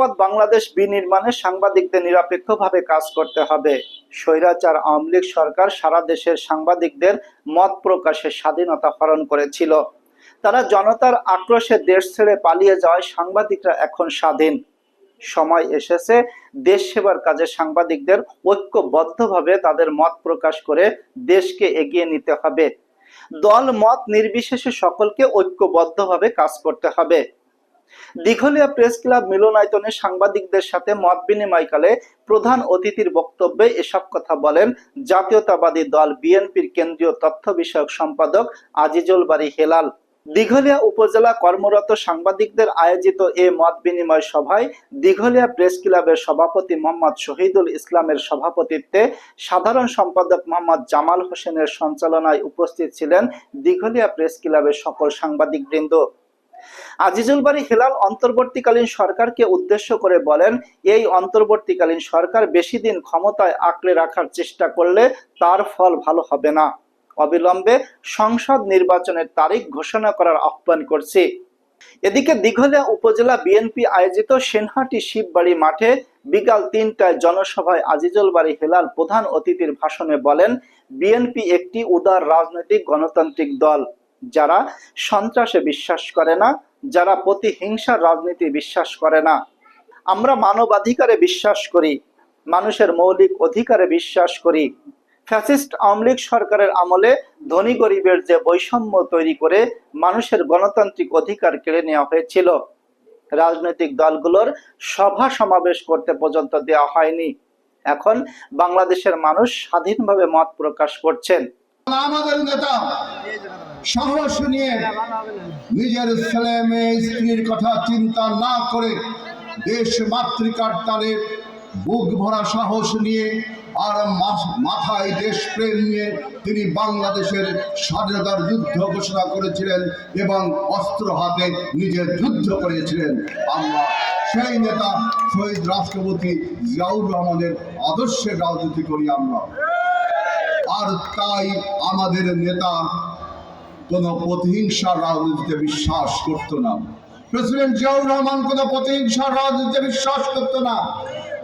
নিরাপদ বাংলাদেশ বিনির্মাণে সাংবাদিকদের নিরপেক্ষভাবে কাজ করতে হবে। স্বৈরাচার আওয়ামী লীগ সরকার সারা দেশের সাংবাদিকদের মত প্রকাশের স্বাধীনতা হরণ করেছিল। তারা জনতার আক্রোশে দেশ ছেড়ে পালিয়ে যাওয়ায় সাংবাদিকরা এখন স্বাধীন। সময় এসেছে দেশ সেবার কাজে সাংবাদিকদের ঐক্যবদ্ধভাবে তাদের মত প্রকাশ করে দেশকে এগিয়ে নিতে হবে। দল মত নির্বিশেষে সকলকে ঐক্যবদ্ধভাবে কাজ করতে হবে। দিঘলিয়া প্রেস ক্লাব মিলনায়তনে সাংবাদিকদের সাথে মত বিনিময়কালে প্রধান অতিথির বক্তব্যে এসব কথা বলেন জাতীয়তাবাদী দল বিএনপির কেন্দ্রীয় তথ্য বিষয়ক সম্পাদক আজিজুল বাড়ি হেলাল। দিঘলিয়া উপজেলা কর্মরত সাংবাদিকদের আয়োজিত এ মত বিনিময় সভায় দিঘলিয়া প্রেস ক্লাবের সভাপতি মোহাম্মদ শহীদুল ইসলামের সভাপতিত্বে সাধারণ সম্পাদক মোহাম্মদ জামাল হোসেনের সঞ্চালনায় উপস্থিত ছিলেন দিঘলিয়া প্রেস ক্লাবের সকল সাংবাদিকবৃন্দ। আজিজুল বাড়ি হেলাল অন্তর্বর্তীকালীন সরকারকে উদ্দেশ্য করে বলেন, এই অন্তর্বর্তীকালীন সরকার বেশি দিন ক্ষমতায় আঁকড়ে রাখার চেষ্টা করলে তার ফল ভালো হবে না। অবিলম্বে সংসদ নির্বাচনের তারিখ ঘোষণা করার আহ্বান করছি। এদিকে দিঘলিয়া উপজেলা বিএনপি আয়োজিত সেনহাটি শিববাড়ি মাঠে বিকাল তিনটায় জনসভায় আজিজুল বাড়ি হেলাল প্রধান অতিথির ভাষণে বলেন, বিএনপি একটি উদার রাজনৈতিক গণতান্ত্রিক দল। যারা সন্ত্রাসে বিশ্বাস করে না, যারা প্রতিহিংসার রাজনীতি বিশ্বাস করে না। আমরা মানবাধিকারে বিশ্বাস করি, মানুষের মৌলিক অধিকারে বিশ্বাস করি। ফ্যাসিস্ট আওয়ামী লীগ সরকারের আমলে ধনী গরিবের যে বৈষম্য তৈরি করে মানুষের গণতান্ত্রিক অধিকার কেড়ে নেওয়া হয়েছিল, রাজনৈতিক দলগুলোর সভা সমাবেশ করতে পর্যন্ত দেওয়া হয়নি। এখন বাংলাদেশের মানুষ স্বাধীনভাবে মত প্রকাশ করছেন। সাহস নিয়ে নিজের ছেলে মেয়ে স্ত্রীর কথা চিন্তা না করে দেশ মাতৃকার বুক ভরা সাহস নিয়ে আর মাথায় নিয়ে তিনি বাংলাদেশের স্বাধীনতার যুদ্ধ ঘোষণা করেছিলেন এবং অস্ত্র হাতে নিজের যুদ্ধ করেছিলেন। আমরা সেই নেতা শহীদ রাষ্ট্রপতি জিয়াউর রহমানের আদর্শের রাজনীতি করি আমরা। আর তাই আমাদের নেতা কোন প্রতিহিংসার রাজনীতিতে বিশ্বাস করতো না। প্রেসিডেন্ট জিয়াউর রহমান কোন প্রতিহিংসার রাজনীতিতে বিশ্বাস করতো না।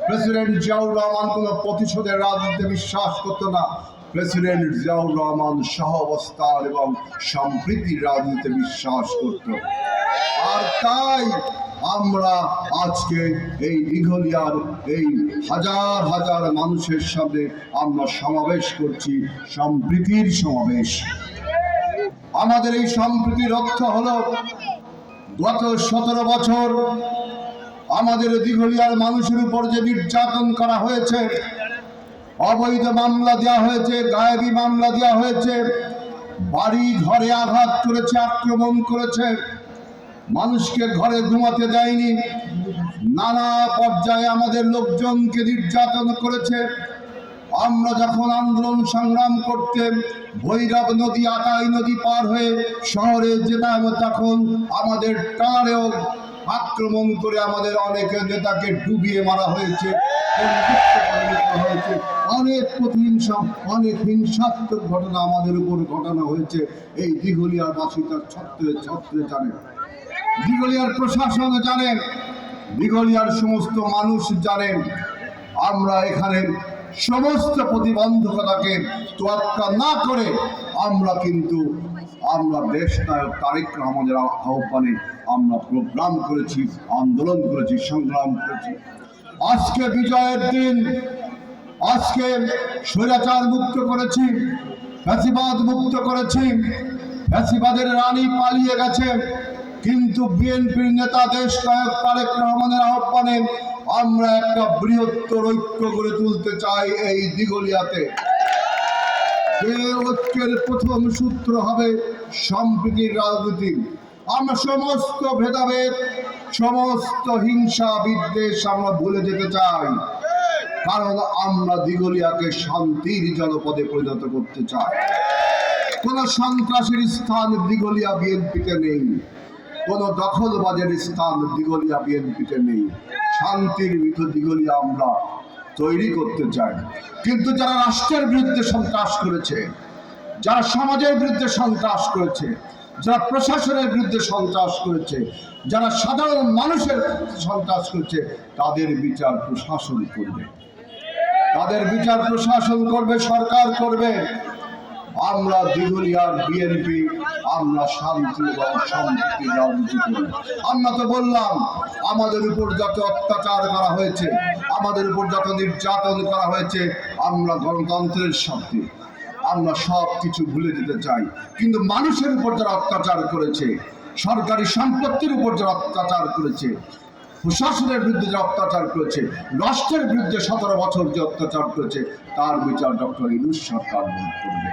প্রেসিডেন্ট জিয়াউর রহমান কোন প্রতিশোধের রাজনীতিতে বিশ্বাস করতো না। প্রেসিডেন্ট জিয়াউর রহমান সহাবস্থান এবং সম্প্রীতির রাজনীতিতে বিশ্বাস করত। আর তাই আমরা আজকে এই দীঘলিয়ার এই হাজার হাজার মানুষের সামনে আমরা সমাবেশ করছি, সম্প্রীতির সমাবেশ। আমাদের এই সম্প্রীতি রক্ষা হলো গত সতেরো বছর আমাদের দীঘলিয়ার মানুষের উপর যে নির্যাতন করা হয়েছে, অবৈধ মামলা দেওয়া হয়েছে, গায়েবী মামলা দেওয়া হয়েছে, বাড়ি ঘরে আঘাত করেছে, আক্রমণ করেছে মানুষকে ঘরে ঘুমাতে দেয়নি। নানা পর্যায়ে আমাদের লোকজনকে নির্যাতন করেছে। আমরা যখন আন্দোলন সংগ্রাম করতে ভৈরব নদী আটাই নদী পার হয়ে শহরে যেতাম, তখন আমাদের টানেও আক্রমণ করে আমাদের অনেক নেতাকে ডুবিয়ে মারা হয়েছে হয়েছে। অনেক প্রতিহিংসা, অনেক হিংসাত্মক ঘটনা আমাদের উপর ঘটানো হয়েছে। এই দিঘলিয়ার বাসী তার ছত্রে ছত্রে জানে। দিঘলিয়ার প্রশাসন জানেন দিঘলিয়ার সমস্ত মানুষ জানেন, আমরা এখানে সমস্ত প্রতিবন্ধকতাকে তোয়াক্কা না করে আমরা কিন্তু আমরা দেশ নায়ক তারেক রহমানের আহ্বানে আমরা প্রোগ্রাম করেছি, আন্দোলন করেছি, সংগ্রাম করেছি। আজকে বিজয়ের দিন, আজকে স্বৈরাচার মুক্ত করেছি, ফ্যাসিবাদ মুক্ত করেছি, ফ্যাসিবাদের রানী পালিয়ে গেছে। কিন্তু বিএনপির নেতা দেশ নায়ক তারেক রহমানের আহ্বানে আমরা একটা বৃহত্তর ঐক্য গড়ে তুলতে চাই এই দিগলিয়াতে ঐক্যের প্রথম সূত্র হবে সম্প্রীতির রাজনীতি। আমরা সমস্ত ভেদাভেদ, সমস্ত হিংসা, বিদ্বেষ আমরা ভুলে যেতে চাই। কারণ আমরা দিগলিয়াকে শান্তির জনপদে পরিণত করতে চাই। কোন সন্ত্রাসের স্থান দিগলিয়া বিএনপিতে নেই। কোন দখলবাজের স্থান দিগলিয়া বিএনপিতে নেই। শান্তির মৃত দিগলিয়া আমরা তৈরি করতে চাই। কিন্তু যারা রাষ্ট্রের বিরুদ্ধে সন্ত্রাস করেছে, যারা সমাজের বিরুদ্ধে সন্ত্রাস করেছে, যারা প্রশাসনের বিরুদ্ধে সন্ত্রাস করেছে, যারা সাধারণ মানুষের সন্ত্রাস করেছে, তাদের বিচার প্রশাসন করবে। তাদের বিচার প্রশাসন করবে, সরকার করবে। আমরা দিগুলিয়ার বিএনপি আমরা শান্তি এবং করি আমরা তো বললাম, আমাদের উপর যত অত্যাচার করা হয়েছে, আমাদের উপর যত নির্যাতন করা হয়েছে, আমরা গণতন্ত্রের স্বার্থে আমরা সব কিছু ভুলে যেতে চাই। কিন্তু মানুষের উপর যারা অত্যাচার করেছে, সরকারি সম্পত্তির উপর যারা অত্যাচার করেছে প্রশাসনের বিরুদ্ধে যে অত্যাচার করেছে, রাষ্ট্রের বিরুদ্ধে সতেরো বছর যে অত্যাচার করেছে, তার বিচার ডক্টর ইনুস সরকার করবে।